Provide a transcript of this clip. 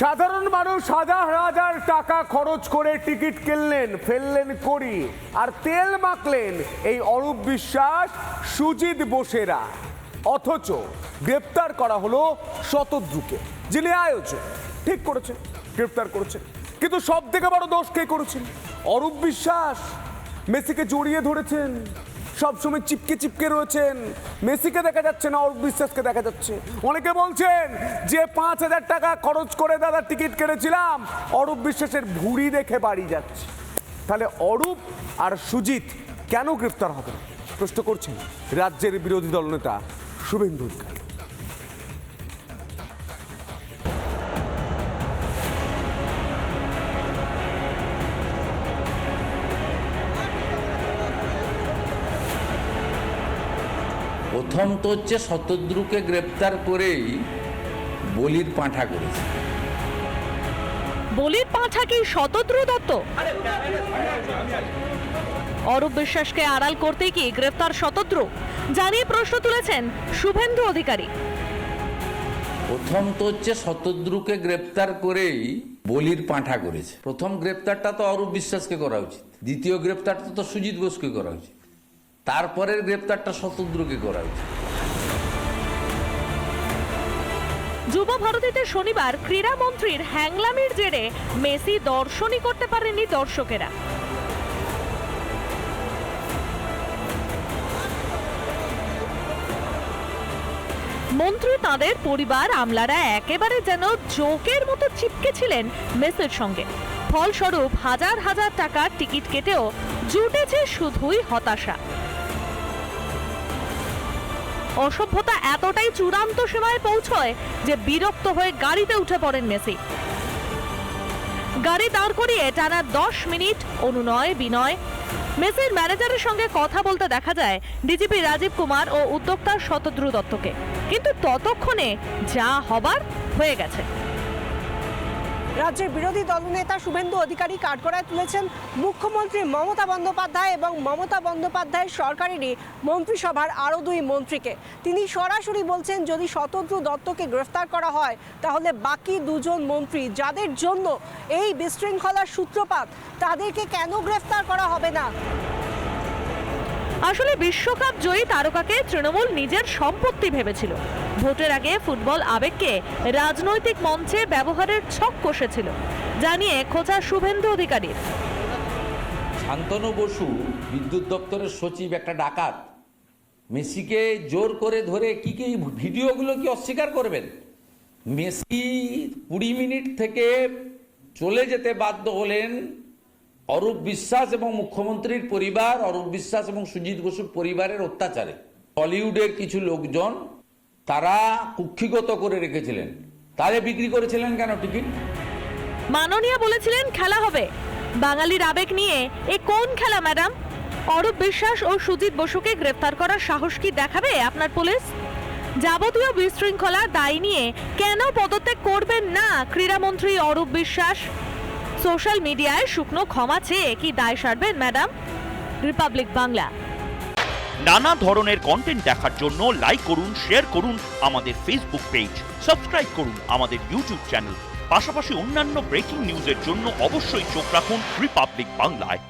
সাধারণ মানুষ হাজার হাজার টাকা খরচ করে টিকিট কিনলেন ফেললেন করি আর তেল মাখলেন এই অরূপ বিশ্বাস সুজিত বোসেরা। অথচ গ্রেপ্তার করা হলো শতদ্রুকে, যিনি আয়োজক, ঠিক করেছে গ্রেপ্তার করেছে কিন্তু সব থেকে বড় দোষ কে করেছেন? অরূপ বিশ্বাস, মেসিকে জড়িয়ে ধরেছেন সবসময় চিপকে চিপকে রয়েছেন। মেসিকে দেখা যাচ্ছে না, অরূপ বিশ্বাসকে দেখা যাচ্ছে। অনেকে বলছেন যে পাঁচ হাজার টাকা খরচ করে দাদা টিকিট কেটেছিলাম, অরূপ বিশ্বাসের ভুড়ি দেখে বাড়ি যাচ্ছে। তাহলে অরূপ আর সুজিত কেন গ্রেফতার হবে? প্রশ্ন করছেন রাজ্যের বিরোধী দলনেতা শুভেন্দু অধিকারী। প্রথম তো হচ্ছে শতদ্রুকে গ্রেপ্তার করেই বলির পাঁঠা করেছে। বলির পাঁঠা কি শতদ্রু দত্ত? অরূপ বিশ্বাসকে আড়াল করতে কি গ্রেফতার শতদ্রু? জানিয়ে প্রশ্ন তুলেছেন শুভেন্দু অধিকারী। প্রথম তো হচ্ছে শতদ্রুকে গ্রেপ্তার করেই বলির পাঁঠা করেছে। প্রথম গ্রেপ্তারটা তো অরূপ বিশ্বাসকে করা উচিত। দ্বিতীয় গ্রেপ্তারটা তো সুজিত বোসকে করা উচিত। তারপরের গ্রেপ্তারটা শতদ্রুকে করা উচিত যুব ভারতীতে শনিবার ক্রীড়ামন্ত্রীর হ্যাংলামির জেরে মেসি দর্শনই করতে পারেনি দর্শকেরা। মন্ত্রী তাদের পরিবার আমলারা একেবারে যেন জোকের মতো চিপকে ছিলেন মেসির সঙ্গে। ফলস্বরূপ হাজার হাজার টাকার টিকিট কেটেও জুটেছে শুধুই হতাশা। অসভ্যতা এতটাই চূড়ান্ত সীমায় পৌঁছয় যে বিরক্ত হয়ে গাড়িতে উঠে পড়েন মেসি। গাড়ি দাঁড় করিয়ে টানা দশ মিনিট অনুনয়, বিনয়। মেসির ম্যানেজারের সঙ্গে কথা বলতে দেখা যায় ডিজিপি রাজীব কুমার ও উদ্যোক্তা শতদ্রু দত্তকে। কিন্তু ততক্ষণে যা হবার হয়ে গেছে। রাজ্যের বিরোধী দলনেতা শুভেন্দু অধিকারী কাঠগড়ায় তুলেছেন মুখ্যমন্ত্রী মমতা বন্দ্যোপাধ্যায় এবং মমতা বন্দ্যোপাধ্যায়ের সরকারেরই মন্ত্রিসভার আরও দুই মন্ত্রীকে। তিনি সরাসরি বলছেন, যদি শতদ্রু দত্তকে গ্রেফতার করা হয়, তাহলে বাকি দুজন মন্ত্রী যাদের জন্য এই বিশৃঙ্খলার সূত্রপাত, তাদেরকে কেন গ্রেফতার করা হবে না? আসলে বিশ্বকাপ জয়ী তারকাকে তৃণমূল নিজের সম্পত্তি ভেবেছিল। ভোটের আগে ফুটবল আবেগকে রাজনৈতিক মঞ্চে ব্যবহারের ছক কষেছিল। জানিয়ে খোঁচা শুভেন্দু অধিকারীর। শান্তনু বসু, বিদ্যুৎ দপ্তরের সচিব, একটা ডাকাত। মেসিকে জোর করে ধরে কি কি ভিডিওগুলো কি অস্বীকার করবেন? মেসি কুড়ি মিনিট থেকে চলে যেতে বাধ্য হলেন অরূপ বিশ্বাস এবং মুখ্যমন্ত্রীর পরিবার, অরূপ বিশ্বাস এবং সুজিত বসুর পরিবারের অত্যাচারে। বলিউডের কিছু লোকজন তারা কুক্ষিগত করে রেখেছিলেন। তাহলে বিক্রি করেছিলেন কেন টিকিট? মাননীয় বলেছিলেন খেলা হবে। বাঙালির আবেগ নিয়ে, এ কোন খেলা, ম্যাডাম? অরূপ বিশ্বাস ও সুজিত বসুকে গ্রেফতার করার সাহস কি দেখাবে আপনার পুলিশ? যাবতীয় বিশৃঙ্খলা দায় নিয়ে কেন পদত্যাগ করবেন না ক্রীড়ামন্ত্রী অরূপ বিশ্বাস? সোশ্যাল মিডিয়ায় শুকনো ক্ষমা চেয়ে কি দায় সারবেন, ম্যাডাম? রিপাবলিক বাংলা। নানা ধরনের কন্টেন্ট দেখার জন্য লাইক করুন শেয়ার করুন আমাদের ফেসবুক পেজ সাবস্ক্রাইব করুন আমাদের ইউটিউব চ্যানেল পাশাপাশি অন্যান্য ব্রেকিং নিউজের জন্য অবশ্যই চোখ রাখুন রিপাবলিক বাংলায়